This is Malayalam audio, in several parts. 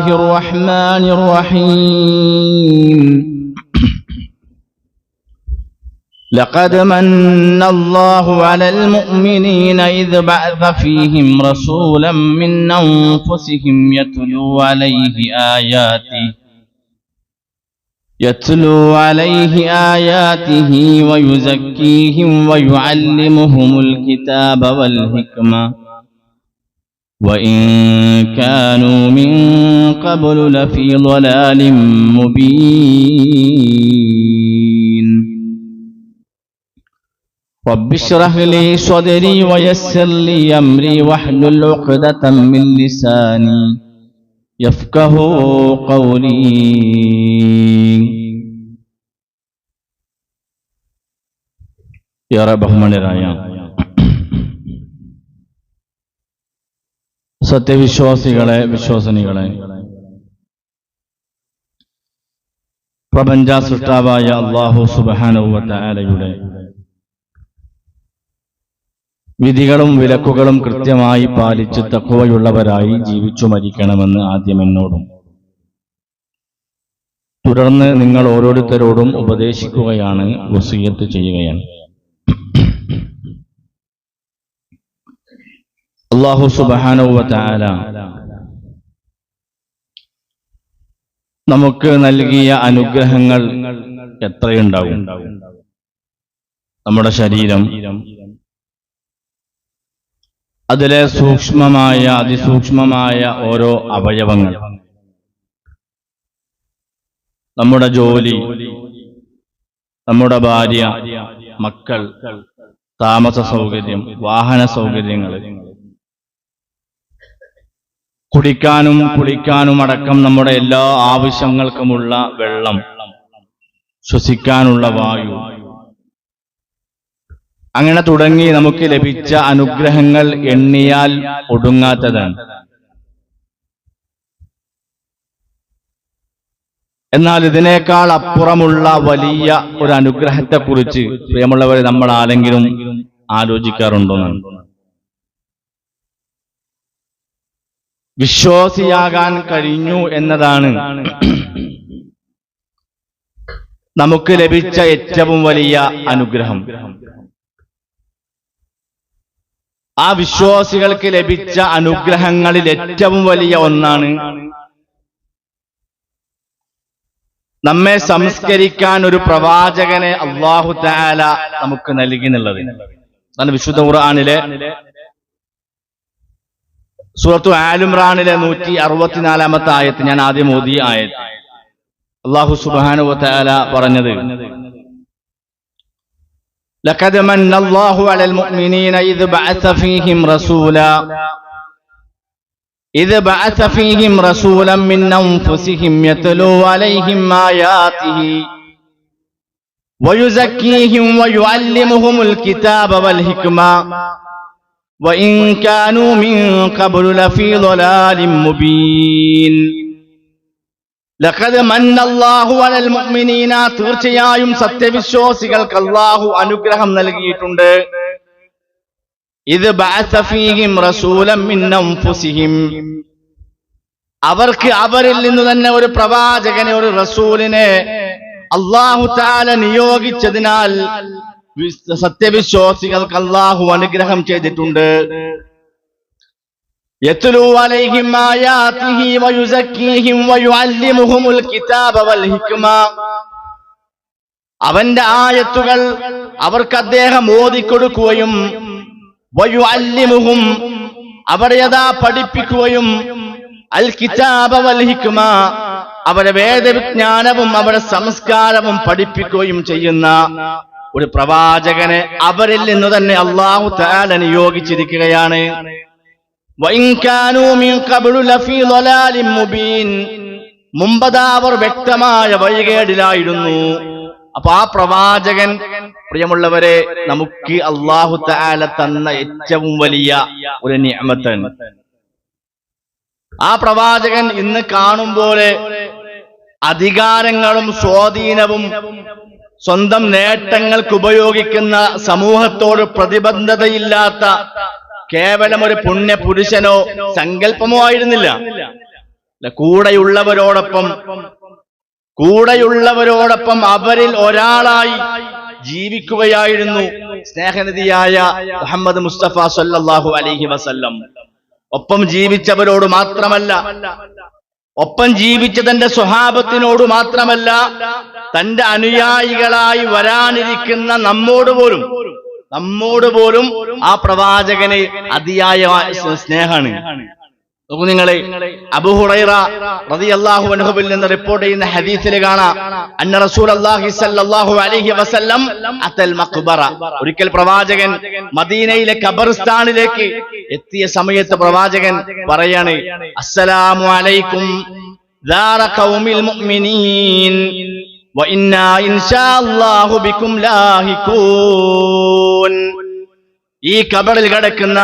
الله الرحمن الرحيم. لقد من الله على المؤمنين إذ بعث فيهم رسولا من أنفسهم يتلو عليه آياته يتلو عليه آياته ويزكيهم ويعلمهم الكتاب والحكمة. وإن كانوا من قبل لفي ضلال مبين رب اشرح لي صدري ويسر لي أمري واحلل عقدة من لساني يفقه قولي. يا رب رحمن الرحيم സത്യവിശ്വാസികളെ വിശ്വസനികളെ പ്രപഞ്ച സൃഷ്ടാവായ അള്ളാഹു സുബാനുവലയുടെ വിധികളും വിലക്കുകളും കൃത്യമായി പാലിച്ച് തക്കുവയുള്ളവരായി ജീവിച്ചു മരിക്കണമെന്ന് ആദ്യം എന്നോടും. തുടർന്ന് നിങ്ങൾ ഓരോരുത്തരോടും ഉപദേശിക്കുകയാണ് വസീയത്ത് ചെയ്യുകയാണ്. അള്ളാഹു സുബാനുവല നമുക്ക് നൽകിയ അനുഗ്രഹങ്ങൾ എത്രയുണ്ടാവും? നമ്മുടെ ശരീരം. അതിലെ സൂക്ഷ്മമായ അതിസൂക്ഷ്മമായ ഓരോ അവയവങ്ങൾ. നമ്മുടെ ജോലി നമ്മുടെ ഭാര്യ മക്കൾ താമസ സൗകര്യം വാഹന സൗകര്യങ്ങൾ കുടിക്കാനും കുളിക്കാനും അടക്കം നമ്മുടെ എല്ലാ ആവശ്യങ്ങൾക്കുമുള്ള വെള്ളം ശ്വസിക്കാനുള്ള വായു. അങ്ങനെ തുടങ്ങി നമുക്ക് ലഭിച്ച അനുഗ്രഹങ്ങൾ എണ്ണിയാൽ ഒടുങ്ങാത്തതാണ്. എന്നാൽ ഇതിനേക്കാൾ അപ്പുറമുള്ള വലിയ ഒരു അനുഗ്രഹത്തെക്കുറിച്ച് പ്രിയമുള്ളവരെ നമ്മൾ ആരെങ്കിലും ആലോചിക്കാറുണ്ടോ വിശ്വാസിയാകാൻ കഴിഞ്ഞു എന്നതാണ്. നമുക്ക് ലഭിച്ച ഏറ്റവും വലിയ അനുഗ്രഹം. ആ വിശ്വാസികൾക്ക് ലഭിച്ച അനുഗ്രഹങ്ങളിൽ ഏറ്റവും വലിയ ഒന്നാണ് നമ്മെ സംസ്കരിക്കാൻ ഒരു പ്രവാചകനെ അള്ളാഹു താല നമുക്ക് നൽകി എന്നുള്ളത് അതാണ് വിശുദ്ധ ഖുർആാനിലെ സൂറത്തു ആലുംറാനിലെ നൂറ്റി അറുപത്തിനാലാമത്തെ ആയത്ത് ഞാൻ ആദ്യം ഓതി ആയത് അള്ളാഹു സുബാനു താല പറഞ്ഞത് لقد من الله على المؤمنين إذ بعث فيهم رسولا إذ بعث فيهم رسولا من أنفسهم يتلو عليهم آياته ويزكيهم ويعلمهم الكتاب والحكمة وإن كانوا من قبل لفي ضلال مبين ലഖദ് മന്നല്ലാഹു അലൽ മുഅ്മിനീന തീർച്ചയായും സത്യവിശ്വാസികൾക്ക് അല്ലാഹു അനുഗ്രഹം നൽകിയിട്ടുണ്ട് ഇത് ബഅസ ഫീഹിം റസൂലൻ മിൻ അൻഫുസിഹിം അവർക്ക് അവരിൽ നിന്ന് തന്നെ ഒരു പ്രവാചകനെ ഒരു റസൂലിനെ അള്ളാഹു താല നിയോഗിച്ചതിനാൽ വിസ്- സത്യവിശ്വാസികൾക്ക് അള്ളാഹു അനുഗ്രഹം ചെയ്തിട്ടുണ്ട് يتلو عليهم آياته ويزكيهم ويعلمهم الكتاب والحكمة അവന്റെ ആയത്തുകൾ അവർക്ക് അദ്ദേഹം ഓതിക്കൊടുക്കുകയും വയുഅല്ലിമുഹും അവരെ യഥാ പഠിപ്പിക്കുകയും അൽ കിതാബ വൽ ഹിക്മ അവരെ വേദവിജ്ഞാനവും അവരുടെ സംസ്കാരവും പഠിപ്പിക്കുകയും ചെയ്യുന്ന ഒരു പ്രവാചകനെ അവരിൽ നിന്ന് തന്നെ അള്ളാഹു താലൻ യോഗിച്ചിരിക്കുകയാണ് മുമ്പതാവർ വ്യക്തമായ വഴികേടിലായിരുന്നു. അപ്പൊ ആ പ്രവാചകൻ പ്രിയമുള്ളവരെ നമുക്ക് അള്ളാഹു താല തന്ന ഏറ്റവും വലിയ ഒരു നിയമത്തൻ ആ പ്രവാചകൻ ഇന്ന് കാണും പോലെ അധികാരങ്ങളും സ്വാധീനവും സ്വന്തം നേട്ടങ്ങൾക്ക് ഉപയോഗിക്കുന്ന സമൂഹത്തോട് പ്രതിബദ്ധതയില്ലാത്ത കേവലം ഒരു പുണ്യ പുരുഷനോ സങ്കല്പമോ ആയിരുന്നില്ല. കൂടെയുള്ളവരോടൊപ്പം കൂടെയുള്ളവരോടൊപ്പം അവരിൽ ഒരാളായി ജീവിക്കുകയായിരുന്നു സ്നേഹനിധിയായ മുഹമ്മദ് മുസ്തഫ സല്ലല്ലാഹു അലൈഹി വസല്ലം. ഒപ്പം ജീവിച്ചവരോട് മാത്രമല്ല ഒപ്പം ജീവിച്ച തന്റെ സ്വഭാവത്തിനോട് മാത്രമല്ല തന്റെ അനുയായികളായി വരാനിരിക്കുന്ന നമ്മോട് പോലും നമ്മോട് പോലും ആ പ്രവാചകന് അതിയായ സ്നേഹാണ് നോക്കൂ നിങ്ങളെ അബുഹുറൈറ നിന്ന് റിപ്പോർട്ട് ചെയ്യുന്ന ഹദീസിൽ കാണാം. വസല്ലം ഒരിക്കൽ പ്രവാചകൻ മദീനയിലെ ഖബർസ്ഥാനിലേക്ക് എത്തിയ സമയത്ത് പ്രവാചകൻ പറയാണ് അസ്സലാമു അലൈക്കും ഈ കബറിൽ കിടക്കുന്ന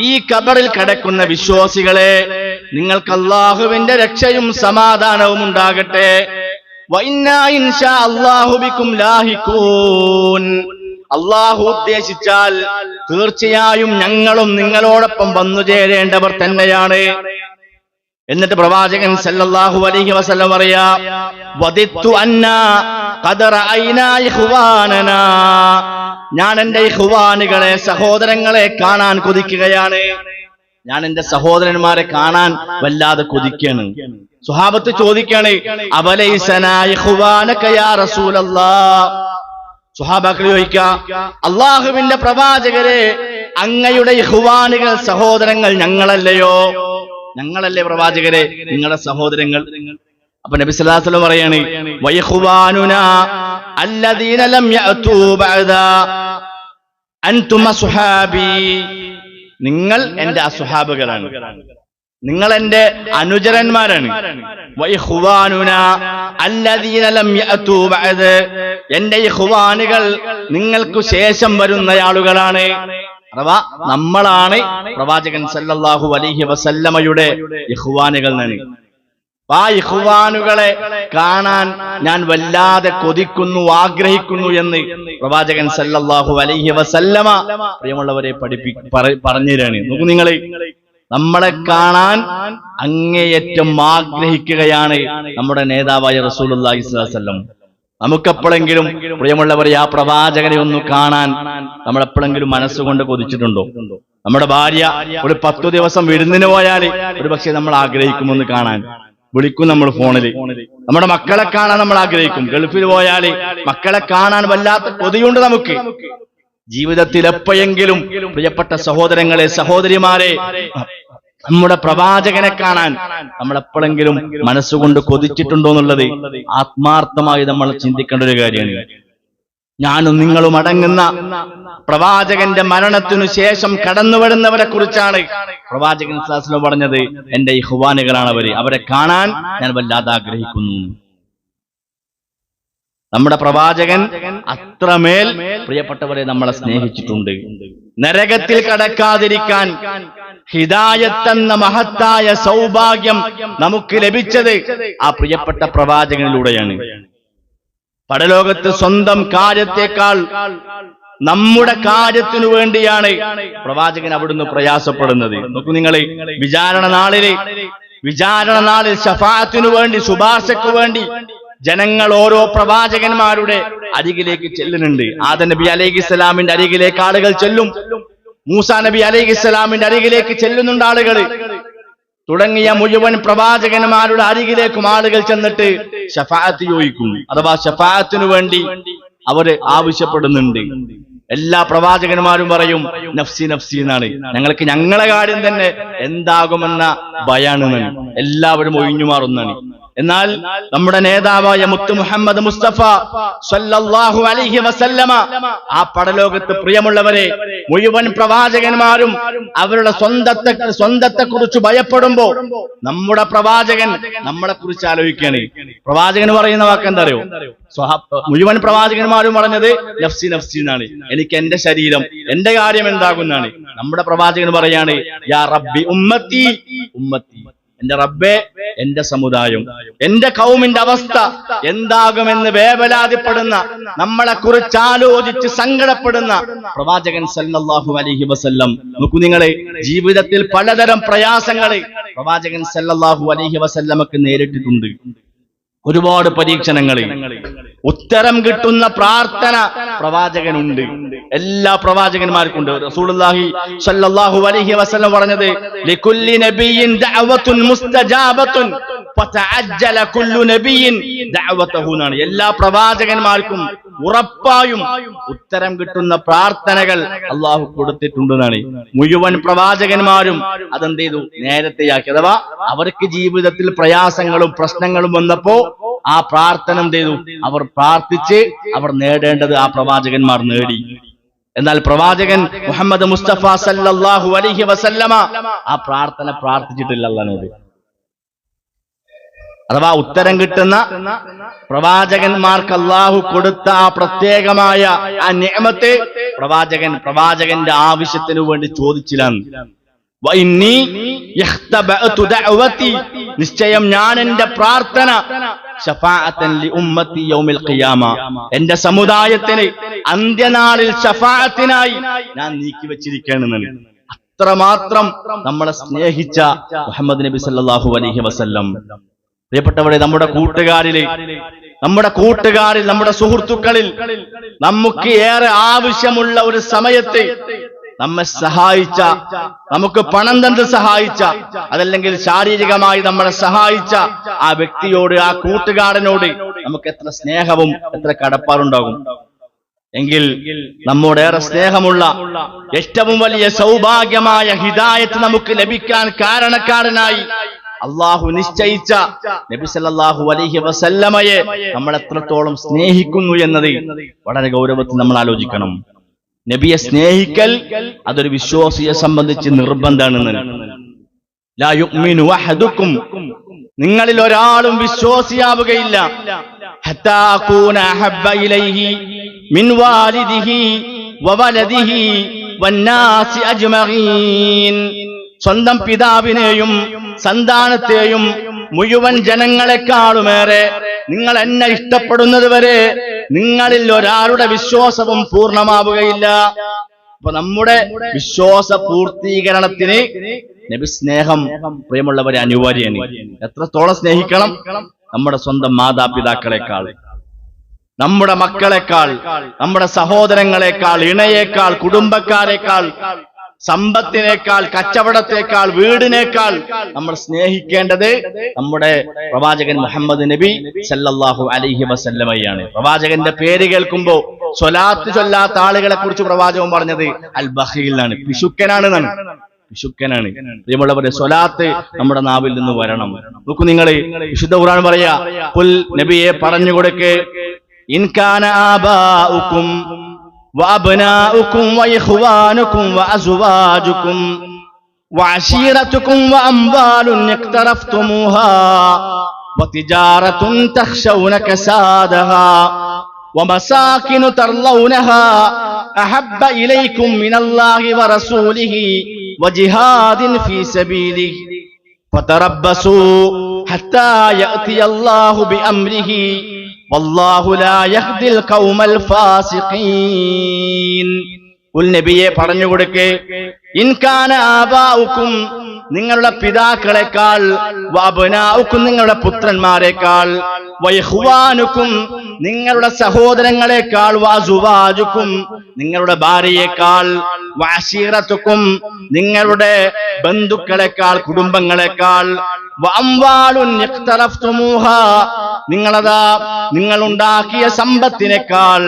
ഈ കബറിൽ കിടക്കുന്ന വിശ്വാസികളെ നിങ്ങൾക്ക് അള്ളാഹുവിന്റെ രക്ഷയും സമാധാനവും ഉണ്ടാകട്ടെ. അള്ളാഹു ഉദ്ദേശിച്ചാൽ തീർച്ചയായും ഞങ്ങളും നിങ്ങളോടൊപ്പം വന്നു ചേരേണ്ടവർ തന്നെയാണ്. എന്നിട്ട് പ്രവാചകൻ സല്ലല്ലാഹു അലൈഹി വസല്ലം പറയാ വദിത്തു അന്ന ഖദ റഅയ്നാ ഇഖ്വാനനാ. ഞാൻ എന്റെ ഇഖ്വാനുകളെ സഹോദരങ്ങളെ കാണാൻ കൊതിക്കുകയാണ്. ഞാൻ എന്റെ സഹോദരന്മാരെ കാണാൻ വല്ലാതെ കൊതിക്കുകയാണ്. സ്വഹാബത്ത് ചോദിക്കാണ് അബലൈസനാ ഇഖ്വാനക യാ റസൂലല്ലാ സുഹാബാക്കൾ ചോദിക്ക അള്ളാഹുവിന്റെ പ്രവാചകരെ അങ്ങയുടെ ഇഹ്വാനുകൾ സഹോദരങ്ങൾ ഞങ്ങളല്ലയോ? ഞങ്ങളല്ലേ പ്രവാചകരെ? നിങ്ങളുടെ സഹോദരങ്ങൾ. അപ്പൊ നബി വസല്ലം പറയാണ് നിങ്ങൾ എന്റെ അസുഹാബുകളാണ്. നിങ്ങൾ എന്റെ അനുചരന്മാരാണ്. എന്റെ എന്റെ ഇഖ്വാനുകൾ നിങ്ങൾക്ക് ശേഷം വരുന്ന ആളുകളാണ് അഥവാ നമ്മളാണ് പ്രവാചകൻ സല്ലല്ലാഹു അലൈഹി വസല്ലമയുടെ ഇഹ്വാനുകൾ നനി ആ ഇഹ്വാനുകളെ കാണാൻ ഞാൻ വല്ലാതെ കൊതിക്കുന്നു ആഗ്രഹിക്കുന്നു എന്ന് പ്രവാചകൻ സല്ലല്ലാഹു അലൈഹി വസല്ലമ പ്രിയമുള്ളവരെ പഠിപ്പി പറ- പറഞ്ഞുതരാണ്. നോക്കൂ നിങ്ങൾ നമ്മളെ കാണാൻ അങ്ങേയറ്റം ആഗ്രഹിക്കുകയാണ് നമ്മുടെ നേതാവായ റസൂൽ അള്ളാഹി വസല്ലം. നമുക്കെപ്പോഴെങ്കിലും പ്രിയമുള്ളവരെ ആ പ്രവാചകനെ ഒന്ന് കാണാൻ നമ്മളെപ്പോഴെങ്കിലും മനസ്സുകൊണ്ട് കൊതിച്ചിട്ടുണ്ടോ? നമ്മുടെ ഭാര്യ ഒരു പത്തു ദിവസം വിരുന്നിന് പോയാൽ ഒരു പക്ഷേ നമ്മൾ ആഗ്രഹിക്കുമെന്ന് കാണാൻ. വിളിക്കും നമ്മൾ ഫോണിൽ നമ്മുടെ മക്കളെ കാണാൻ നമ്മൾ ആഗ്രഹിക്കും. ഗൾഫിൽ പോയാൽ മക്കളെ കാണാൻ വല്ലാത്ത കൊതിയുണ്ട് നമുക്ക്. ജീവിതത്തിൽ എപ്പോഴെങ്കിലും പ്രിയപ്പെട്ട സഹോദരങ്ങളെ സഹോദരിമാരെ നമ്മുടെ പ്രവാചകനെ കാണാൻ നമ്മൾ എപ്പോഴെങ്കിലും മനസ്സുകൊണ്ട് കൊതിച്ചിട്ടുണ്ടോ എന്നുള്ളത് ആത്മാർത്ഥമായി നമ്മൾ ചിന്തിക്കേണ്ട ഒരു കാര്യമാണ്. ഞാനും നിങ്ങളും അടങ്ങുന്ന പ്രവാചകന്റെ മരണത്തിനു ശേഷം കടന്നു വരുന്നവരെ കുറിച്ചാണ് പ്രവാചകൻ ശാസ്ത്രം പറഞ്ഞത്. എന്റെ ഹുവാനുകളാണ് അവർ. അവരെ കാണാൻ ഞാൻ വല്ലാതെ ആഗ്രഹിക്കുന്നു. നമ്മുടെ പ്രവാചകൻ അത്രമേൽ പ്രിയപ്പെട്ടവരെ നമ്മളെ സ്നേഹിച്ചിട്ടുണ്ട്. നരകത്തിൽ കടക്കാതിരിക്കാൻ ഹിദായത്തെന്ന മഹത്തായ സൗഭാഗ്യം നമുക്ക് ലഭിച്ചത് ആ പ്രിയപ്പെട്ട പ്രവാചകനിലൂടെയാണ്. പരലോകത്ത് സ്വന്തം കാര്യത്തെക്കാൾ നമ്മുടെ കാര്യത്തിനു വേണ്ടിയാണ് പ്രവാചകൻ അവിടുന്ന് പ്രയാസപ്പെടുന്നത്. നോക്കൂ നിങ്ങളെ വിചാരണ നാളിൽ വിചാരണ നാളിൽ ഷഫാത്തിനു വേണ്ടി ശുപാർശയ്ക്കു വേണ്ടി ജനങ്ങൾ ഓരോ പ്രവാചകന്മാരുടെ അരികിലേക്ക് ചെല്ലുന്നുണ്ട്. ആദ നബി അലൈഹി ഇസ്ലാമിന്റെ അരികിലേക്ക് ആളുകൾ ചെല്ലും. മൂസാ നബി അലൈഹി ഇസ്ലാമിന്റെ അരികിലേക്ക് ചെല്ലുന്നുണ്ട് ആളുകൾ തുടങ്ങിയ മുഴുവൻ പ്രവാചകന്മാരുടെ അരികിലേക്കും ആളുകൾ ചെന്നിട്ട് ഷഫാത്ത് ചോദിക്കും. അഥവാ ഷഫാത്തിനു വേണ്ടി അവർ ആവശ്യപ്പെടുന്നുണ്ട്. എല്ലാ പ്രവാചകന്മാരും പറയും നഫ്സി നഫ്സി എന്നാണ്. ഞങ്ങൾക്ക് ഞങ്ങളെ കാര്യം തന്നെ എന്താകുമെന്ന ഭയാണ് എല്ലാവരും ഒഴിഞ്ഞു മാറുന്നതാണ്. എന്നാൽ നമ്മുടെ നേതാവായ മുത്തു മുഹമ്മദ് മുസ്തഫ സല്ലല്ലാഹു അലൈഹി വസല്ലമ ആ പടലോകത്ത് പ്രിയമുള്ളവരെ മുഴുവൻ പ്രവാചകന്മാരും അവരുടെ സ്വന്തത്തെ സ്വന്തത്തെ കുറിച്ച് ഭയപ്പെടുമ്പോ നമ്മുടെ പ്രവാചകൻ നമ്മളെ കുറിച്ച് ആലോചിക്കുകയാണ്. പ്രവാചകൻ പറയുന്ന വാക്ക് എന്താ അറിയോ മുഴുവൻ പ്രവാചകന്മാരും പറഞ്ഞത് നഫ്സി നഫ്സി എന്നാണ്. എനിക്ക് എന്റെ ശരീരം എന്റെ കാര്യം എന്താകുന്നാണ് നമ്മുടെ പ്രവാചകൻ പറയാണ് യാ റബ്ബി ഉമ്മത്തി ഉമ്മത്തി. എന്റെ റബ്ബെ എന്റെ സമുദായം എന്റെ കൗമിന്റെ അവസ്ഥ എന്താകുമെന്ന് വേവലാതിപ്പെടുന്ന നമ്മളെ കുറിച്ച് ആലോചിച്ച് സങ്കടപ്പെടുന്ന പ്രവാചകൻ സല്ലല്ലാഹു അലൈഹി വസല്ലം. നോക്കൂ നിങ്ങളെ ജീവിതത്തിൽ പലതരം പ്രയാസങ്ങളെ പ്രവാചകൻ സല്ലല്ലാഹു അലൈഹി വസല്ലമക്ക് നേരിട്ടിട്ടുണ്ട്. ഒരുപാട് പരീക്ഷണങ്ങളിൽ ഉത്തരം കിട്ടുന്ന പ്രാർത്ഥന പ്രവാചകനുണ്ട്. എല്ലാ പ്രവാചകന്മാർക്കുണ്ട്. റസൂലുള്ളാഹി അലൈഹി വസല്ലം പറഞ്ഞത് ലികുല്ലി എന്നാണ്. എല്ലാ പ്രവാചകന്മാർക്കും ഉറപ്പായും ഉത്തരം കിട്ടുന്ന പ്രാർത്ഥനകൾ അള്ളാഹു കൊടുത്തിട്ടുണ്ടെന്നാണ് മുഴുവൻ പ്രവാചകന്മാരും അതെന്ത് ചെയ്തു? നേരത്തെയാക്കി അഥവാ അവർക്ക് ജീവിതത്തിൽ പ്രയാസങ്ങളും പ്രശ്നങ്ങളും വന്നപ്പോ ആ പ്രാർത്ഥന എന്ത് ചെയ്തു? അവർ പ്രാർത്ഥിച്ച് അവർ നേടേണ്ടത് ആ പ്രവാചകന്മാർ നേടി. എന്നാൽ പ്രവാചകൻ മുഹമ്മദ് മുസ്തഫ സല്ലാഹു അലഹി വസല്ലമ ആ പ്രാർത്ഥന പ്രാർത്ഥിച്ചിട്ടില്ല അള്ളഹാനോട്. അഥവാ ഉത്തരം കിട്ടുന്ന പ്രവാചകന്മാർക്ക് അള്ളാഹു കൊടുത്ത ആ പ്രത്യേകമായ ആ നിയമത്തെ പ്രവാചകൻ പ്രവാചകന്റെ ആവശ്യത്തിനു വേണ്ടി ചോദിച്ചില്ല വഇന്നീ യഖ്തബഅതു ദഅവതി നിശ്ചയം ഞാൻ എന്റെ പ്രാർത്ഥന എന്റെ സമുദായത്തിന് അന്ത്യനാളിൽ ശഫാഅത്തിനായി ഞാൻ നീക്കി വെച്ചിരിക്കുകയാണെന്നാണ് അത്രമാത്രം നമ്മളെ സ്നേഹിച്ച മുഹമ്മദ് നബി സല്ലാഹു അലഹി വസല്ലം. പ്രിയപ്പെട്ടവരെ നമ്മുടെ കൂട്ടുകാരിൽ നമ്മുടെ കൂട്ടുകാരിൽ നമ്മുടെ സുഹൃത്തുക്കളിൽ നമുക്ക് ഏറെ ആവശ്യമുള്ള ഒരു സമയത്ത് നമ്മെ സഹായിച്ച നമുക്ക് പണം തന്ന് സഹായിച്ച അതല്ലെങ്കിൽ ശാരീരികമായി നമ്മളെ സഹായിച്ച ആ വ്യക്തിയോട് ആ കൂട്ടുകാരനോട് നമുക്ക് എത്ര സ്നേഹവും എത്ര കടപ്പാടുണ്ടാകും. എങ്കിൽ നമ്മോടേറെ സ്നേഹമുള്ള ഏറ്റവും വലിയ സൗഭാഗ്യമായ ഹിദായത്ത് നമുക്ക് ലഭിക്കാൻ കാരണക്കാരനായി അള്ളാഹു നിശ്ചയിച്ച നബി സല്ലല്ലാഹു അലൈഹി വസല്ലമയെ നമ്മൾ എത്രത്തോളം സ്നേഹിക്കുന്നു എന്നത് വളരെ ഗൗരവത്തിൽ നമ്മൾ ആലോചിക്കണം. നബിയെ സ്നേഹിക്കൽ അതൊരു വിശ്വാസിയെ സംബന്ധിച്ച് നിർബന്ധമാണ് നിങ്ങളിൽ ഒരാളും വിശ്വാസിയാവുകയില്ല. വാലിദിഹി വവലദിഹി വന്നാസി അജ്മഈൻ. സ്വന്തം പിതാവിനെയും സന്താനത്തെയും മുഴുവൻ ജനങ്ങളെക്കാളുമേറെ നിങ്ങൾ എന്നെ ഇഷ്ടപ്പെടുന്നത് വരെ നിങ്ങളിൽ ഒരാളുടെ വിശ്വാസവും പൂർണമാവുകയില്ല. അപ്പൊ നമ്മുടെ വിശ്വാസ പൂർത്തീകരണത്തിന് നബി സ്നേഹം പ്രിയമുള്ളവരെ അനിവാര്യമാണ് എത്രത്തോളം സ്നേഹിക്കണം? നമ്മുടെ സ്വന്തം മാതാപിതാക്കളെക്കാൾ നമ്മുടെ മക്കളെക്കാൾ നമ്മുടെ സഹോദരങ്ങളെക്കാൾ ഇണയേക്കാൾ കുടുംബക്കാരെക്കാൾ സമ്പത്തിനേക്കാൾ കച്ചവടത്തേക്കാൾ വീടിനേക്കാൾ നമ്മൾ സ്നേഹിക്കേണ്ടത് നമ്മുടെ പ്രവാചകൻ മുഹമ്മദ് നബി സല്ലല്ലാഹു അലൈഹി വസല്ലമയാണ്. പ്രവാചകന്റെ പേര് കേൾക്കുമ്പോ സ്വലാത്ത് ചൊല്ലാത്ത ആളുകളെ കുറിച്ച് പ്രവാചകൻ പറഞ്ഞത് അൽ ബഹീലാണ് പിശുക്കനാണ്. എന്നാണ് പിശുക്കനാണ് പ്രിയമുള്ളവരെ സ്വലാത്ത് നമ്മുടെ നാവിൽ നിന്ന് വരണം. നോക്കൂ നിങ്ങൾ വിശുദ്ധ ഖുർആൻ പറയാ പുൽ നബിയെ പറഞ്ഞു കൊടുക്ക് ഇൻകാന ആബാഉക്കും وأبناؤكم وإخوانكم وأزواجكم وعشيرتكم وأموال اقترفتموها وتجارة تخشون كسادها ومساكن ترضونها أحب إليكم من الله ورسوله وجهاد في سبيله فتربصوا حتى يأتي الله بأمره ഉൽ നബിയെ പറഞ്ഞു കൊടുക്കേ. ഇൻകാന ആബാവുക്കും നിങ്ങളുടെ പിതാക്കളെക്കാൾ വബനാവുക്കും നിങ്ങളുടെ പുത്രന്മാരെക്കാൾ വൈഹുവാനുക്കും നിങ്ങളുടെ സഹോദരങ്ങളെക്കാൾ വാസുവാജുക്കും നിങ്ങളുടെ ഭാര്യയെക്കാൾ വാശീറത്തുക്കും നിങ്ങളുടെ ബന്ധുക്കളെക്കാൾ കുടുംബങ്ങളെക്കാൾ നിങ്ങളതാ നിങ്ങൾ ഉണ്ടാക്കിയ സമ്പത്തിനേക്കാൾ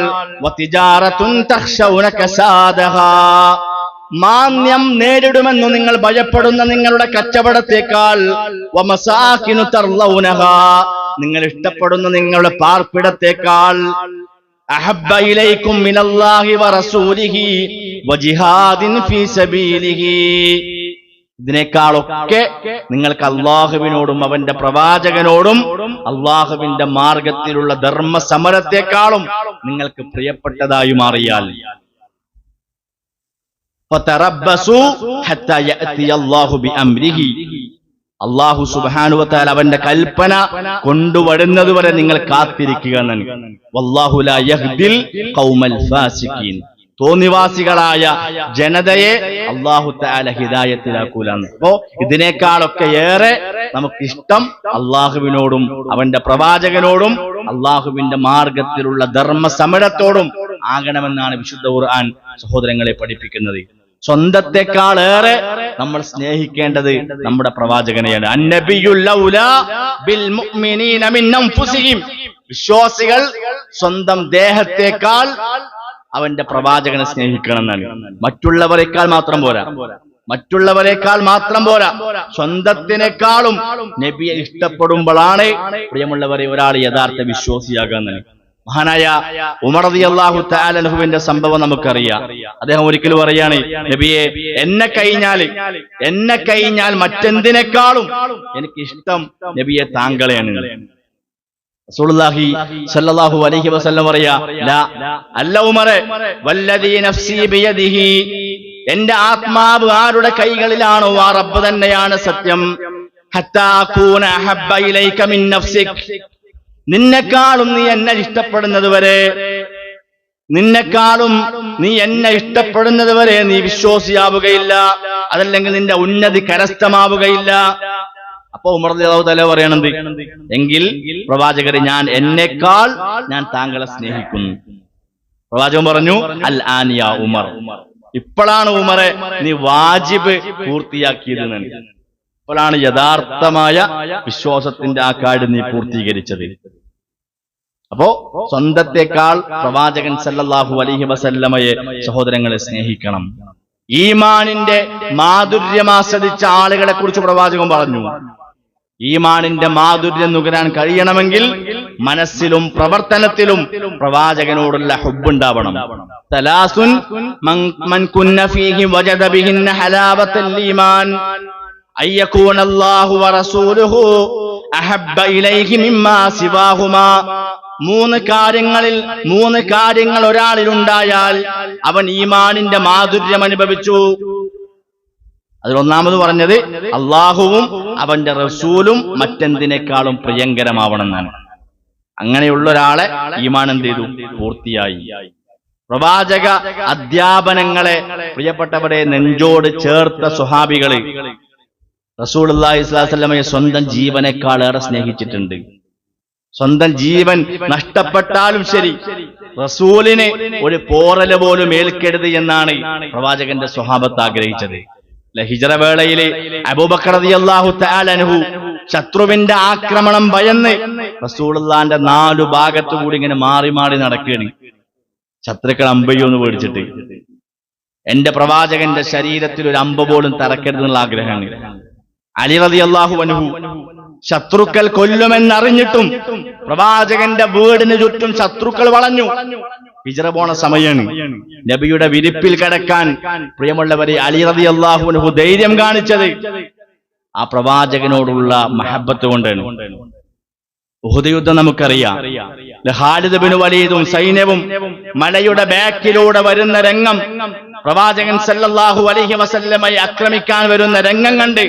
മാന്യം നേരിടുമെന്ന് നിങ്ങൾ ഭയപ്പെടുന്ന നിങ്ങളുടെ കച്ചവടത്തേക്കാൾ നിങ്ങൾ ഇഷ്ടപ്പെടുന്ന നിങ്ങളുടെ പാർപ്പിടത്തേക്കാൾ ഇതിനേക്കാളൊക്കെ നിങ്ങൾക്ക് അള്ളാഹുവിനോടും അവന്റെ പ്രവാചകനോടും അള്ളാഹുവിന്റെ മാർഗത്തിലുള്ള ധർമ്മ സമരത്തെക്കാളും നിങ്ങൾക്ക് പ്രിയപ്പെട്ടതായി മാറിയാൽ ഫതറബ്ബസു ഹത്താ യഅതി അല്ലാഹു ബിഅംരിഹി അള്ളാഹു സുബാനുവത്താൽ അവന്റെ കൽപ്പന കൊണ്ടുവരുന്നത് വരെ നിങ്ങൾ കാത്തിരിക്കുക തോന്നിവാസികളായ ജനതയെ അള്ളാഹു താല ഹിദായത്തിലാക്കൂലെന്ന്. അപ്പോ ഇതിനേക്കാളൊക്കെ ഏറെ നമുക്കിഷ്ടം അള്ളാഹുവിനോടും അവന്റെ പ്രവാചകനോടും അള്ളാഹുവിന്റെ മാർഗത്തിലുള്ള ധർമ്മ സമരത്തോടും ആകണമെന്നാണ് വിശുദ്ധ ഖുർആൻ സഹോദരങ്ങളെ പഠിപ്പിക്കുന്നത്. സ്വന്തത്തെക്കാൾ ഏറെ നമ്മൾ സ്നേഹിക്കേണ്ടത് നമ്മുടെ പ്രവാചകനെയാണ്. വിശ്വാസികൾ സ്വന്തം ദേഹത്തെക്കാൾ അവന്റെ പ്രവാചകനെ സ്നേഹിക്കണം എന്നാണ് മറ്റുള്ളവരെക്കാൾ മാത്രം പോരാ. മറ്റുള്ളവരെക്കാൾ മാത്രം പോരാ. സ്വന്തത്തിനേക്കാളും നബിയെ ഇഷ്ടപ്പെടുമ്പോഴാണ് പ്രിയമുള്ളവരെ ഒരാൾ യഥാർത്ഥ വിശ്വാസിയാകുന്നത് മഹാനായ ഉമറതി അള്ളാഹു താലഹുവിന്റെ സംഭവം നമുക്കറിയാം. അദ്ദേഹം ഒരിക്കലും പറയാണ് നബിയെ എന്നെ കഴിഞ്ഞാൽ എന്നെ കഴിഞ്ഞാൽ മറ്റെന്തിനേക്കാളും എനിക്ക് ഇഷ്ടം നബിയെ താങ്കളെയാണ്. റസൂലുള്ളാഹി അലൈഹി വസല്ലം ലാ വല്ലദീ നഫ്സി എന്റെ ആത്മാവ് ആരുടെ കൈകളിലാണോ ആ റബ്ബ് തന്നെയാണ് സത്യം. ഹത്താ ഇലൈക മിൻ നിന്നെക്കാളും നീ എന്നെ ഇഷ്ടപ്പെടുന്നത് വരെ. നിന്നെക്കാളും നീ എന്നെ ഇഷ്ടപ്പെടുന്നത് വരെ നീ വിശ്വാസിയാവുകയില്ല. അതല്ലെങ്കിൽ നിന്റെ ഉന്നതി കരസ്ഥമാവുകയില്ല. അപ്പൊ ഉമർ തല പറയണത് എങ്കിൽ പ്രവാചകരെ ഞാൻ എന്നെക്കാൾ ഞാൻ താങ്കളെ സ്നേഹിക്കുന്നു. പ്രവാചകൻ പറഞ്ഞു അൽ ആനിയ ഉമർ. ഇപ്പോഴാണ് ഉമറെ നീ വാജിബ് പൂർത്തിയാക്കിയത് എന്ന്. ഇപ്പോഴാണ് യഥാർത്ഥമായ വിശ്വാസത്തിന്റെ ആ കാര്യം നീ പൂർത്തീകരിച്ചത്. അപ്പോ സ്വന്തത്തെക്കാൾ പ്രവാചകൻ സല്ലല്ലാഹു അലൈഹി വസല്ലമയെ സഹോദരങ്ങളെ സ്നേഹിക്കണം. ഈമാനിന്റെ മാധുര്യം ആസ്വദിച്ച ആളുകളെ കുറിച്ച് പ്രവാചകൻ പറഞ്ഞു. ഈമാനിന്റെ മാധുര്യം നുകരാൻ കഴിയണമെങ്കിൽ മനസ്സിലും പ്രവർത്തനത്തിലും പ്രവാചകനോടുള്ള ഹുബുണ്ടാവണം. തലാസുൻ മൂന്ന് കാര്യങ്ങളിൽ മൂന്ന് കാര്യങ്ങൾ ഒരാളിൽ ഉണ്ടായാൽ അവൻ ഈമാനിന്റെ മാധുര്യം അനുഭവിച്ചു. അതിലൊന്നാമത് പറഞ്ഞത് അള്ളാഹുവും അവന്റെ റസൂലും മറ്റെന്തിനേക്കാളും പ്രിയങ്കരമാവണമെന്നാണ്. അങ്ങനെയുള്ള ഒരാളെ ഈമാൻ എന്ത് ചെയ്തു? പൂർത്തിയായി. പ്രവാചക അധ്യാപനങ്ങളെ പ്രിയപ്പെട്ടവരെ നെഞ്ചോട് ചേർത്ത റസൂൽ അള്ളാഹിസ്ലാമയെ സ്വന്തം ജീവനേക്കാൾ ഏറെ സ്നേഹിച്ചിട്ടുണ്ട്. സ്വന്തം ജീവൻ നഷ്ടപ്പെട്ടാലും ശരി റസൂലിനെ ഒരു പോറൽ പോലും ഏൽക്കരുത് എന്നാണ് പ്രവാചകന്റെ സ്വഭാവത്ത് ആഗ്രഹിച്ചത്. ലഹിജറ വേളയിൽ അള്ളാഹു താലനുഹു ശത്രുവിന്റെ ആക്രമണം ഭയന്ന് റസൂലുള്ളാന്റെ നാലു ഭാഗത്തു കൂടി ഇങ്ങനെ മാറി മാറി നടക്കുകയാണ്. ശത്രുക്കൾ അമ്പയ്യോന്ന് പേടിച്ചിട്ട്. എന്റെ പ്രവാചകന്റെ ശരീരത്തിൽ ഒരു അമ്പ പോലും തറക്കരുതെന്നുള്ള ആഗ്രഹമാണ്. അലി റതി അള്ളാഹു അനുഹു ശത്രുക്കൾ കൊല്ലുമെന്നറിഞ്ഞിട്ടും പ്രവാചകന്റെ വീടിന് ചുറ്റും ശത്രുക്കൾ വളഞ്ഞു. ഹിജറ പോണ സമയമാണ് നബിയുടെ വിരിപ്പിൽ കിടക്കാൻ പ്രിയമുള്ളവരെ അലി റതി അള്ളാഹു അനുഹു ധൈര്യം കാണിച്ചത് ആ പ്രവാചകനോടുള്ള മഹബത്ത് കൊണ്ടാണ്. ഉഹുദയുദ്ധം നമുക്കറിയാം. ഹാലിദ് ബിൻ വലീദും സൈന്യവും മലയുടെ ബാക്കിലൂടെ വരുന്ന രംഗം പ്രവാചകൻ സല്ലല്ലാഹു അലൈഹി വസല്ലമയെ ആക്രമിക്കാൻ വരുന്ന രംഗം കണ്ട്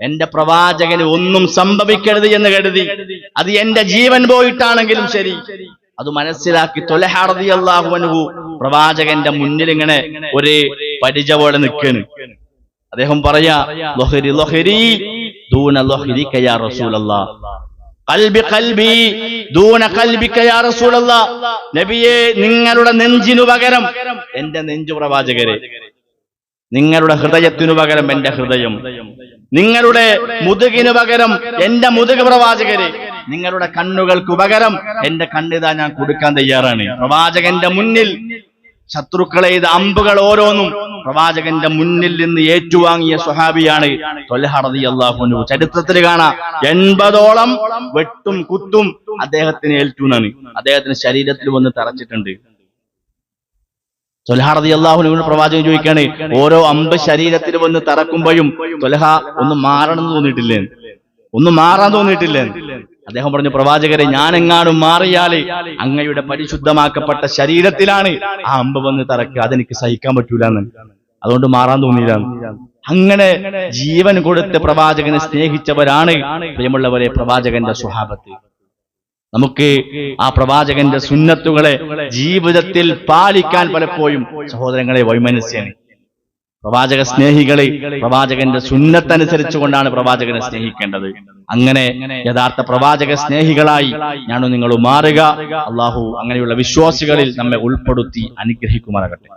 എന്റെ പ്രവാചകന് ഒന്നും സംഭവിക്കരുത് എന്ന് കരുതി. അത് എന്റെ ജീവൻ പോയിട്ടാണെങ്കിലും ശരി. അത് മനസ്സിലാക്കി തൊലഹാറതി അള്ളാഹുവനുഹു പ്രവാചകന്റെ മുന്നിൽ ഇങ്ങനെ ഒരു പരിച പോലെ നിൽക്കണ്. അദ്ദേഹം പറയാ ദൂന ദൂന നിങ്ങളുടെ നെഞ്ചിനു പകരം എന്റെ നെഞ്ചു പ്രവാചകരെ. നിങ്ങളുടെ ഹൃദയത്തിനു പകരം എന്റെ ഹൃദയം. നിങ്ങളുടെ മുതുകിനു പകരം എന്റെ മുതുക് പ്രവാചകരെ. നിങ്ങളുടെ കണ്ണുകൾക്ക് പകരം എന്റെ കണ്ണിതാ ഞാൻ കൊടുക്കാൻ തയ്യാറാണ്. പ്രവാചകന്റെ മുന്നിൽ ശത്രുക്കളെ ഇത് അമ്പുകൾ ഓരോന്നും പ്രവാചകന്റെ മുന്നിൽ നിന്ന് ഏറ്റുവാങ്ങിയ സ്വഹാബിയാണ് അള്ളാഹുനു ചരിത്രത്തിൽ കാണാം എൺപതോളം വെട്ടും കുത്തും അദ്ദേഹത്തിന് ഏൽറ്റുന്നാണ് അദ്ദേഹത്തിന് ശരീരത്തിൽ വന്ന് തറച്ചിട്ടുണ്ട്. തൊലഹാറതി പ്രവാചകൻ ചോദിക്കാണ് ഓരോ അമ്പ് ശരീരത്തിൽ വന്ന് തറക്കുമ്പോഴും തൊലഹ ഒന്ന് മാറണം എന്ന് തോന്നിയിട്ടില്ലേ? ഒന്ന് മാറാൻ തോന്നിയിട്ടില്ലേ? അദ്ദേഹം പറഞ്ഞു പ്രവാചകരെ ഞാൻ എങ്ങാനും മാറിയാൽ അങ്ങയുടെ പരിശുദ്ധമാക്കപ്പെട്ട ശരീരത്തിലാണ് ആ അമ്പ് വന്ന് തറക്കുക. അതെനിക്ക് സഹിക്കാൻ പറ്റൂലെന്ന്. അതുകൊണ്ട് മാറാൻ തോന്നിയില്ല. അങ്ങനെ ജീവൻ കൊടുത്ത് പ്രവാചകനെ സ്നേഹിച്ചവരാണ് പ്രിയമുള്ളവരെ പ്രവാചകന്റെ സ്വഭാവത്ത് നമുക്ക് ആ പ്രവാചകന്റെ സുന്നത്തുകളെ ജീവിതത്തിൽ പാലിക്കാൻ പലപ്പോഴും സഹോദരങ്ങളെ വൈമനസ്യാണ്. പ്രവാചക സ്നേഹികളെ പ്രവാചകന്റെ സുന്നത്തനുസരിച്ചുകൊണ്ടാണ് പ്രവാചകനെ സ്നേഹിക്കേണ്ടത്. അങ്ങനെ യഥാർത്ഥ പ്രവാചക സ്നേഹികളായി ഞാൻ നിങ്ങൾ മാറുക. അള്ളാഹു അങ്ങനെയുള്ള വിശ്വാസികളിൽ നമ്മെ ഉൾപ്പെടുത്തി അനുഗ്രഹിക്കുമാറാകട്ടെ.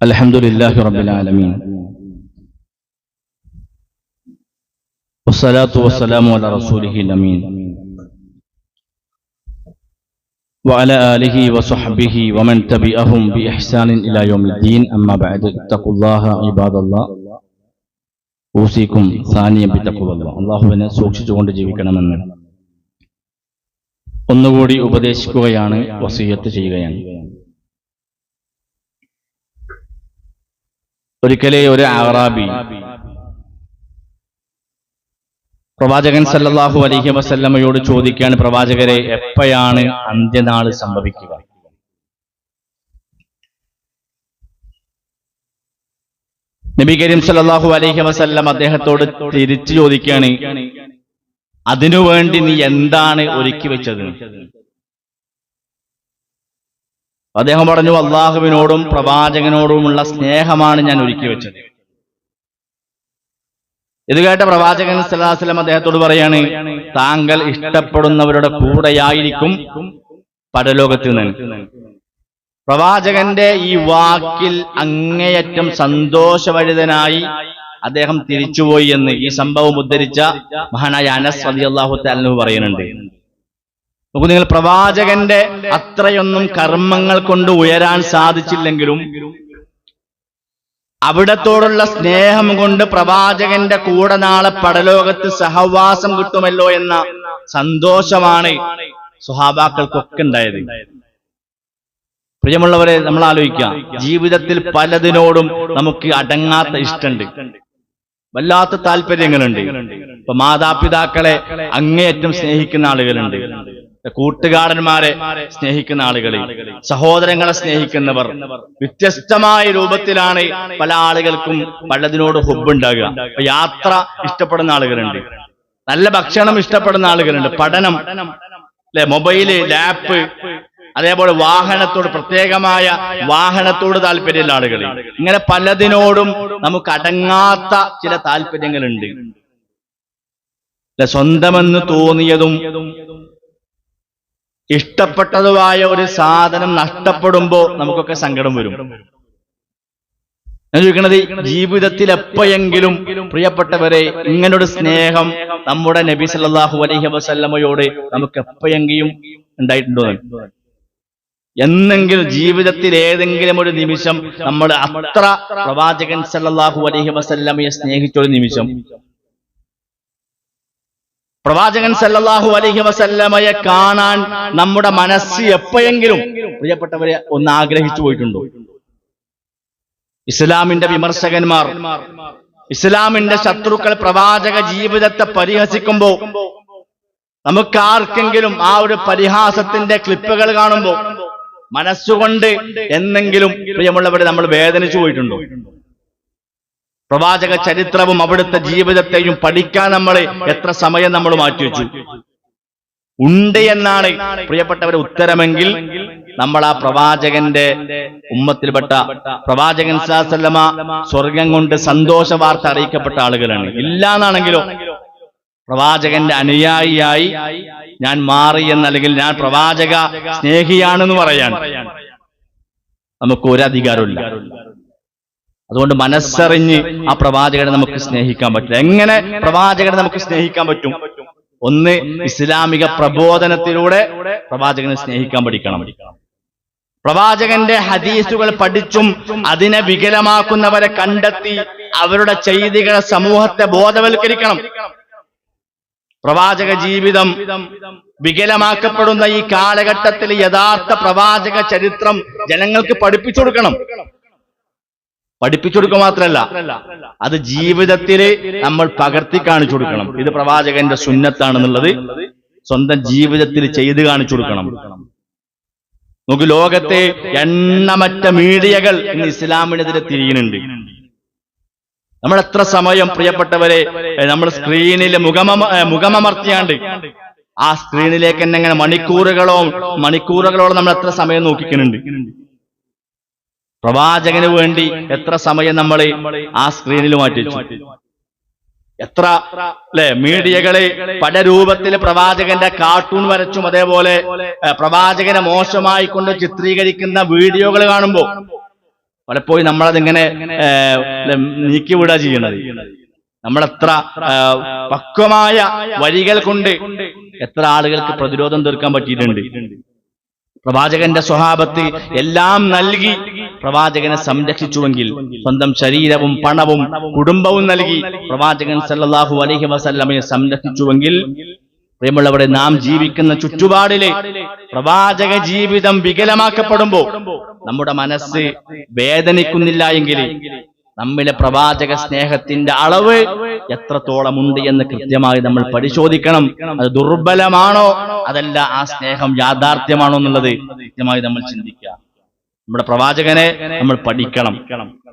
الحمد لله رب العالمين والصلاة والسلام على رسوله الأمين وعلى آله وصحبه ومن تبعهم بإحسان إلى يوم الدين أما بعد اتقوا الله عباد الله ഊസിക്കും സാനിയം ബിത്തക്കുവല്ല അള്ളാഹുവിനെ സൂക്ഷിച്ചുകൊണ്ട് ജീവിക്കണമെന്ന് ഒന്നുകൂടി ഉപദേശിക്കുകയാണ് വസീയത്ത് ചെയ്യുകയാണ് ഒരിക്കലേ ഒരു അറാബി. പ്രവാചകൻ സല്ലാഹു അലഹി വസല്ലമ്മയോട് ചോദിക്കുകയാണ് പ്രവാചകരെ എപ്പോഴാണ് അന്ത്യനാൾ സംഭവിക്കുക? നബി കരീം സല്ലാഹു അലഹി വസല്ലം അദ്ദേഹത്തോട് തിരിച്ചു ചോദിക്കുകയാണ് അതിനുവേണ്ടി നീ എന്താണ് ഒരുക്കി വെച്ചത്? അദ്ദേഹം പറഞ്ഞു അള്ളാഹുവിനോടും പ്രവാചകനോടുമുള്ള സ്നേഹമാണ് ഞാൻ ഒരുക്കി വെച്ചത്. ഇത് കേട്ട പ്രവാചകൻ സല്ലാസ്ലം അദ്ദേഹത്തോട് പറയാണ് താങ്കൾ ഇഷ്ടപ്പെടുന്നവരുടെ കൂടെയായിരിക്കും പരലോകത്ത് നിന്ന്. പ്രവാചകന്റെ ഈ വാക്കിൽ അങ്ങേയറ്റം സന്തോഷവഴിതനായി അദ്ദേഹം തിരിച്ചുപോയി എന്ന് ഈ സംഭവം ഉദ്ധരിച്ച മഹാനായ അനസ് അലി അള്ളാഹു താലു പറയുന്നുണ്ട്. നോക്കൂ നിങ്ങൾ പ്രവാചകന്റെ അത്രയൊന്നും കർമ്മങ്ങൾ കൊണ്ട് ഉയരാൻ സാധിച്ചില്ലെങ്കിലും അവിടത്തോടുള്ള സ്നേഹം കൊണ്ട് പ്രവാചകന്റെ കൂടെ നാളെ പടലോകത്ത് സഹവാസം കിട്ടുമല്ലോ എന്ന സന്തോഷമാണ് സുഹാബാക്കൾക്കൊക്കെ ഉണ്ടായത്. പ്രിയമുള്ളവരെ നമ്മൾ ആലോചിക്കാം ജീവിതത്തിൽ പലതിനോടും നമുക്ക് അടങ്ങാത്ത ഇഷ്ടമുണ്ട് വല്ലാത്ത താല്പര്യങ്ങളുണ്ട്. ഇപ്പൊ മാതാപിതാക്കളെ അങ്ങേയറ്റം സ്നേഹിക്കുന്ന ആളുകളുണ്ട്. കൂട്ടുകാരന്മാരെ സ്നേഹിക്കുന്ന ആളുകൾ സഹോദരങ്ങളെ സ്നേഹിക്കുന്നവർ വ്യത്യസ്തമായ രൂപത്തിലാണ് പല ആളുകൾക്കും പലതിനോട് ഹുബുണ്ടാകുക. അപ്പൊ യാത്ര ഇഷ്ടപ്പെടുന്ന ആളുകളുണ്ട്. നല്ല ഭക്ഷണം ഇഷ്ടപ്പെടുന്ന ആളുകളുണ്ട്. പഠനം അല്ലെ മൊബൈൽ ലാപ്പ് അതേപോലെ വാഹനത്തോട് പ്രത്യേകമായ വാഹനത്തോട് താല്പര്യമുള്ള ആളുകൾ. ഇങ്ങനെ പലതിനോടും നമുക്ക് അടങ്ങാത്ത ചില താല്പര്യങ്ങളുണ്ട്. സ്വന്തമെന്ന് തോന്നിയതും ഇഷ്ടപ്പെട്ടതുമായ ഒരു സാധനം നഷ്ടപ്പെടുമ്പോ നമുക്കൊക്കെ സങ്കടം വരും. ഞാൻ ചോദിക്കണത് ജീവിതത്തിൽ എപ്പോഴെങ്കിലും പ്രിയപ്പെട്ടവരെ ഇങ്ങനൊരു സ്നേഹം നമ്മുടെ നബി സല്ലാഹു അലൈഹി വസല്ലമയോട് നമുക്ക് എപ്പോഴെങ്കിലും ഉണ്ടായിട്ടുണ്ടോ? എന്നെങ്കിലും ജീവിതത്തിൽ ഏതെങ്കിലും ഒരു നിമിഷം നമ്മൾ അത്ര പ്രവാചകൻ സല്ലാഹു അലൈഹി വസല്ലമയെ സ്നേഹിച്ച ഒരു നിമിഷം പ്രവാചകൻ സല്ലല്ലാഹു അലൈഹി വസല്ലമയെ കാണാൻ നമ്മുടെ മനസ്സ് എപ്പോഴെങ്കിലും പ്രിയപ്പെട്ടവരെ ഒന്ന് ആഗ്രഹിച്ചു പോയിട്ടുണ്ടോ? ഇസ്ലാമിന്റെ വിമർശകന്മാർ ഇസ്ലാമിന്റെ ശത്രുക്കൾ പ്രവാചക ജീവിതത്തെ പരിഹസിക്കുമ്പോ നമുക്ക് ആർക്കെങ്കിലും ആ ഒരു പരിഹാസത്തിന്റെ ക്ലിപ്പുകൾ കാണുമ്പോ മനസ്സുകൊണ്ട് എന്നെങ്കിലും പ്രിയമുള്ളവരെ നമ്മൾ വേദനിച്ചു പോയിട്ടുണ്ടോ? പ്രവാചക ചരിത്രവും അവിടുത്തെ ജീവിതത്തെയും പഠിക്കാൻ നമ്മൾ എത്ര സമയം നമ്മൾ മാറ്റിവെച്ചു ഉണ്ട് എന്നാണ് പ്രിയപ്പെട്ടവരെ ഉത്തരമെങ്കിൽ നമ്മൾ ആ പ്രവാചകന്റെ ഉമ്മത്തിൽപ്പെട്ട പ്രവാചകൻ സാസല്ലമ സ്വർഗം കൊണ്ട് സന്തോഷ വാർത്ത അറിയിക്കപ്പെട്ട ആളുകളാണ്. ഇല്ല എന്നാണെങ്കിലോ പ്രവാചകന്റെ അനുയായിയായി ഞാൻ മാറി എന്നല്ലെങ്കിൽ ഞാൻ പ്രവാചക സ്നേഹിയാണെന്ന് പറയാൻ നമുക്ക് ഒരു അധികാരമില്ല അതുകൊണ്ട് മനസ്സറിഞ്ഞ് ആ പ്രവാചകനെ നമുക്ക് സ്നേഹിക്കാൻ പറ്റില്ല. എങ്ങനെ പ്രവാചകനെ നമുക്ക് സ്നേഹിക്കാൻ പറ്റും? ഒന്ന് ഇസ്ലാമിക പ്രബോധനത്തിലൂടെ പ്രവാചകനെ സ്നേഹിക്കാൻ പഠിക്കണം. പ്രവാചകന്റെ ഹദീസുകൾ പഠിച്ചും അതിനെ വികലമാക്കുന്നവരെ കണ്ടെത്തി അവരുടെ ചെയ്തികളെ സമൂഹത്തെ ബോധവൽക്കരിക്കണം. പ്രവാചക ജീവിതം വികലമാക്കപ്പെടുന്ന ഈ കാലഘട്ടത്തിൽ യഥാർത്ഥ പ്രവാചക ചരിത്രം ജനങ്ങൾക്ക് പഠിപ്പിച്ചു കൊടുക്കണം. പഠിപ്പിച്ചു കൊടുക്കുക മാത്രമല്ല. അത് ജീവിതത്തിൽ നമ്മൾ പകർത്തി കാണിച്ചു കൊടുക്കണം. ഇത് പ്രവാചകന്റെ സുന്നത്താണെന്നുള്ളത് സ്വന്തം ജീവിതത്തിൽ ചെയ്ത് കാണിച്ചു കൊടുക്കണം. നമുക്ക് ലോകത്തെ എണ്ണമറ്റ മീഡിയകൾ ഇന്ന് ഇസ്ലാമിനെതിരെ തിരിയുന്നുണ്ട്. നമ്മൾ എത്ര സമയം പ്രിയപ്പെട്ടവരെ നമ്മൾ സ്ക്രീനിൽ മുഖമ മുഖമമർത്തിയാണ്ട് ആ സ്ക്രീനിലേക്ക് തന്നെ എങ്ങനെ മണിക്കൂറുകളോ മണിക്കൂറുകളോളം നമ്മൾ എത്ര സമയം നോക്കിക്കുന്നുണ്ട്. പ്രവാചകന് വേണ്ടി എത്ര സമയം നമ്മൾ ആ സ്ക്രീനിൽ മാറ്റി എത്ര അല്ലെ മീഡിയകളെ പല രൂപത്തിൽ പ്രവാചകന്റെ കാർട്ടൂൺ വരച്ചും അതേപോലെ പ്രവാചകനെ മോശമായി കൊണ്ട് ചിത്രീകരിക്കുന്ന വീഡിയോകൾ കാണുമ്പോൾ പലപ്പോഴും നമ്മളതിങ്ങനെ നീക്കിവിടുക ചെയ്യണത്. നമ്മളെത്ര പക്വമായ വരികൾ കൊണ്ട് എത്ര ആളുകൾക്ക് പ്രതിരോധം തീർക്കാൻ പറ്റിയിട്ടുണ്ട്. പ്രവാചകന്റെ സ്വഭാവത്തിൽ എല്ലാം നൽകി പ്രവാചകനെ സംരക്ഷിച്ചുവെങ്കിൽ സ്വന്തം ശരീരവും പണവും കുടുംബവും നൽകി പ്രവാചകൻ സല്ലാഹു അലഹി വസല്ലമയെ സംരക്ഷിച്ചുവെങ്കിൽ പ്രിയമുള്ളവരെ നാം ജീവിക്കുന്ന ചുറ്റുപാടിലെ പ്രവാചക ജീവിതം വികലമാക്കപ്പെടുമ്പോ നമ്മുടെ മനസ്സ് വേദനിക്കുന്നില്ല എങ്കിൽ നമ്മിലെ പ്രവാചക സ്നേഹത്തിന്റെ അളവ് എത്രത്തോളമുണ്ട് എന്ന് കൃത്യമായി നമ്മൾ പരിശോധിക്കണം. അത് ദുർബലമാണോ? അതല്ല ആ സ്നേഹം യാഥാർത്ഥ്യമാണോ എന്നുള്ളത് കൃത്യമായി നമ്മൾ ചിന്തിക്കുക. നമ്മുടെ പ്രവാചകനെ നമ്മൾ പഠിക്കണം.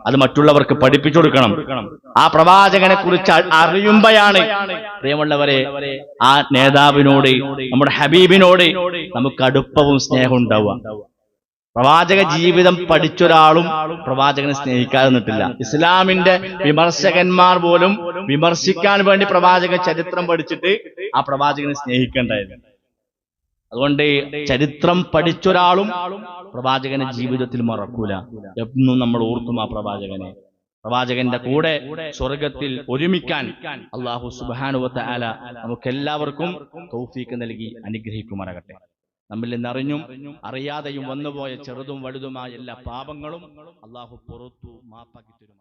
അത് മറ്റുള്ളവർക്ക് പഠിപ്പിച്ചു കൊടുക്കണം. ആ പ്രവാചകനെ കുറിച്ച് അറിയുമ്പോഴാണ് പ്രിയമുള്ളവരെ ആ നേതാവിനോട് നമ്മുടെ ഹബീബിനോട് നമുക്ക് അടുപ്പവും സ്നേഹവും ഉണ്ടാവുക. പ്രവാചക ജീവിതം പഠിച്ചൊരാളും പ്രവാചകനെ സ്നേഹിക്കാതെ നിട്ടില്ല ഇസ്ലാമിന്റെ വിമർശകന്മാർ പോലും വിമർശിക്കാൻ വേണ്ടി പ്രവാചക ചരിത്രം പഠിച്ചിട്ട് ആ പ്രവാചകനെ സ്നേഹിക്കേണ്ടായിരുന്നു. അതുകൊണ്ട് ചരിത്രം പഠിച്ചൊരാളും പ്രവാചകനെ ജീവിതത്തിൽ മറക്കൂല. എന്നും നമ്മൾ ഓർക്കും ആ പ്രവാചകനെ. പ്രവാചകന്റെ കൂടെ സ്വർഗത്തിൽ ഒരുമിക്കാൻ അള്ളാഹു സുബാനുവത്ത ആല നമുക്കെല്ലാവർക്കും തൗഫീക്ക് നൽകി അനുഗ്രഹിക്കുമാറാകട്ടെ. നമ്മിൽ നിന്നറിഞ്ഞും അറിയാതെയും വന്നുപോയ ചെറുതും വലുതുമായ എല്ലാ പാപങ്ങളും അള്ളാഹു പുറത്തു മാപ്പാക്കി തരും.